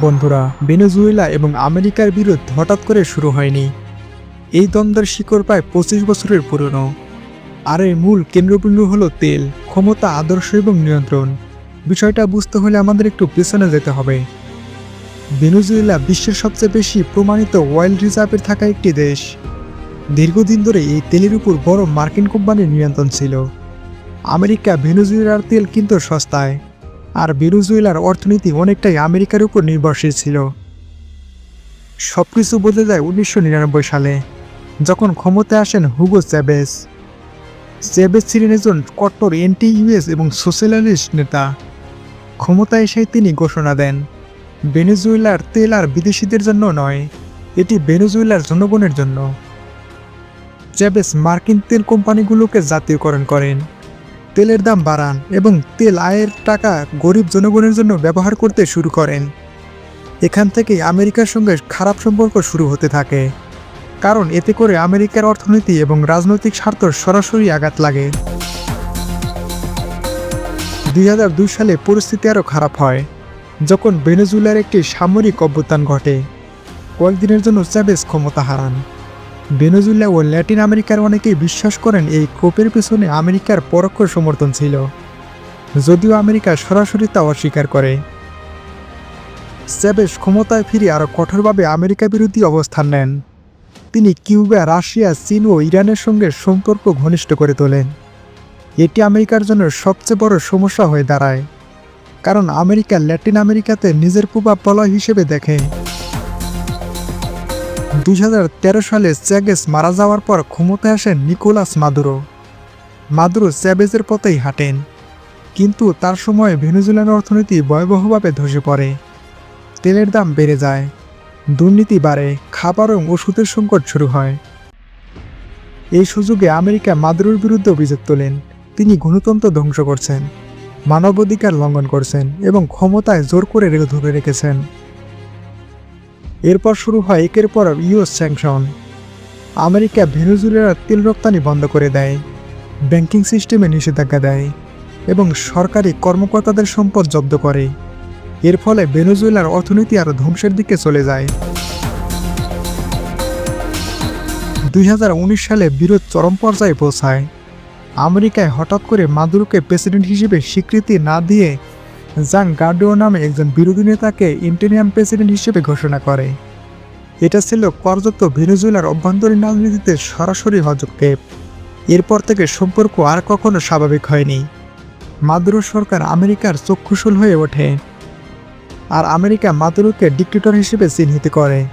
বন্ধুরা, ভেনেজুয়েলা এবং আমেরিকার বিরুদ্ধ হঠাৎ করে শুরু হয়নি। এই দ্বন্দ্বের শিকড় প্রায় পঁচিশ বছরের পুরনো। আর এর মূল কেন্দ্রবিন্দু হলো তেল, ক্ষমতা, আদর্শ এবং নিয়ন্ত্রণ। বিষয়টা বুঝতে হলে আমাদের একটু পেছনে যেতে হবে। ভেনেজুয়েলা বিশ্বের সবচেয়ে বেশি প্রমাণিত অয়েল রিজার্ভের থাকা একটি দেশ। দীর্ঘদিন ধরে এই তেলের উপর বড় মার্কিন কোম্পানির নিয়ন্ত্রণ ছিল। আমেরিকা ভেনেজুয়েলার তেল কিন্তু সস্তায়। আর ভেনেজুয়েলার অর্থনীতি অনেকটাই আমেরিকার উপর নির্ভরশীল ছিল। সব কিছু বদলে যায় উনিশশো নিরানব্বই সালে, যখন ক্ষমতায় আসেন হুগো চ্যাবেস চ্যাবেস ছিলেন একজন কট্টর এন্টি ইউএস এবং সোশ্যালিস্ট নেতা। ক্ষমতায় এসে তিনি ঘোষণা দেন, ভেনেজুয়েলার তেল আর বিদেশিদের জন্য নয়, এটি ভেনেজুয়েলার জনগণের জন্য। চ্যাবেস মার্কিন তেল কোম্পানিগুলোকে জাতীয়করণ করেন। তেলের দাম বাড়ান এবং তেল আয়ের টাকা গরিব জনগণের জন্য ব্যবহার করতে শুরু করেন। এখান থেকেই আমেরিকার সঙ্গে খারাপ সম্পর্ক শুরু হতে থাকে। কারণ এতে করে আমেরিকার অর্থনীতি এবং রাজনৈতিক স্বার্থ সরাসরি আঘাত লাগে। দুই সালে পরিস্থিতি আরও খারাপ হয়। যখন ভেনেজুয়েলার একটি সামরিক অভ্যুত্থান ঘটে। কয়েকদিনের জন্য চ্যাবেজ ক্ষমতা হারান। ভেনেজুয়েলা ও ল্যাটিন আমেরিকার অনেকেই বিশ্বাস করেন এই ক্ষোভের পেছনে আমেরিকার পরোক্ষ সমর্থন ছিল, যদিও আমেরিকা সরাসরি তা অস্বীকার করে। চ্যাবেস ক্ষমতায় ফিরে আরও কঠোরভাবে আমেরিকা বিরোধী অবস্থান নেন। তিনি কিউবা, রাশিয়া, চীন ও ইরানের সঙ্গে সম্পর্ক ঘনিষ্ঠ করে তোলেন। এটি আমেরিকার জন্য সবচেয়ে বড় সমস্যা হয়ে দাঁড়ায়, কারণ আমেরিকা ল্যাটিন আমেরিকাতে নিজের প্রভাব বলয় হিসেবে দেখে। দুই হাজার তেরো সালে চ্যাগেস মারা যাওয়ার পর ক্ষমতায় আসেন নিকোলাস মাদুরো। মাদুরো চ্যাবেজের পথেই হাঁটেন, কিন্তু তার সময় ভেনেজুয়েলার অর্থনীতি ভয়াবহভাবে ধসে পড়ে। তেলের দাম বেড়ে যায়, দুর্নীতি বাড়ে, খাবার এবং ওষুধের সংকট শুরু হয়। এই সুযোগে আমেরিকা মাদুরোর বিরুদ্ধে অভিযোগ তোলেন। তিনি গণতন্ত্র ধ্বংস করছেন, মানবাধিকার লঙ্ঘন করছেন এবং ক্ষমতায় জোর করে ধরে রেখেছেন। এরপর শুরু হয় একের পর ইউএস স্যাংশন। আমেরিকা, ভেনেজুয়েলার তেল রপ্তানি বন্ধ করে দেয়, ব্যাংকিং সিস্টেমে নিষেধাজ্ঞা দেয় এবং সরকারি কর্মকর্তাদের সম্পদ জব্দ করে। এর ফলে ভেনেজুয়েলার অর্থনীতি আরও ধ্বংসের দিকে চলে যায়। দুই হাজার উনিশ সালে বিরোধ চরম পর্যায়ে পৌঁছায়। আমেরিকায় হঠাৎ করে মাদুরোকে প্রেসিডেন্ট হিসেবে স্বীকৃতি না দিয়ে জাং গার্ডিও নামে একজন বিরোধী নেতাকে ইন্টেরিয়াম প্রেসিডেন্ট হিসেবে ঘোষণা করে। এটা ছিল কার্যত ভেনেজুয়েলার অভ্যন্তরীণ রাজনীতিতে সরাসরি হস্তক্ষেপ এরপর থেকে সম্পর্ক আর কখনো স্বাভাবিক হয়নি। মাদুরো সরকার আমেরিকার চক্ষুশূল হয়ে ওঠে। আর আমেরিকা মাদুরোকে ডিক্টেটর হিসেবে চিহ্নিত করে।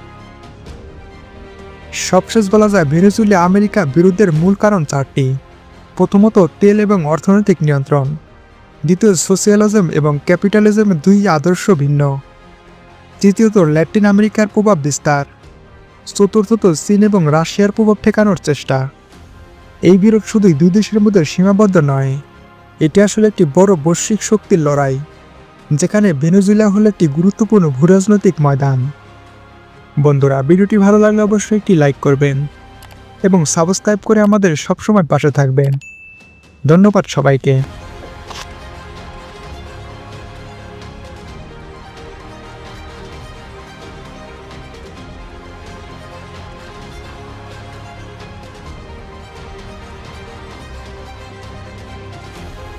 সবশেষ বলা যায় ভেনেজুয়েলা আমেরিকা বিরুদ্ধের মূল কারণ চারটি। প্রথমত তেল এবং অর্থনৈতিক নিয়ন্ত্রণ। দ্বিতীয় সোশিয়ালিজম এবং ক্যাপিটালিজমের দুই আদর্শ ভিন্ন। তৃতীয়ত, ল্যাটিন আমেরিকার প্রভাব বিস্তার। চতুর্থত, চীন এবং রাশিয়ার প্রভাব ঠেকানোর চেষ্টা। এই বিরোধ শুধুই দুই দেশের মধ্যে সীমাবদ্ধ নয়। এটি আসলে একটি বড় বৈশ্বিক শক্তির লড়াই, যেখানে ভেনেজুয়েলা হলো একটি গুরুত্বপূর্ণ ভূরাজনৈতিক ময়দান। বন্ধুরা, ভিডিওটি ভালো লাগলে অবশ্যই একটি লাইক করবেন এবং সাবস্ক্রাইব করে আমাদের সবসময় পাশে থাকবেন। ধন্যবাদ সবাইকে।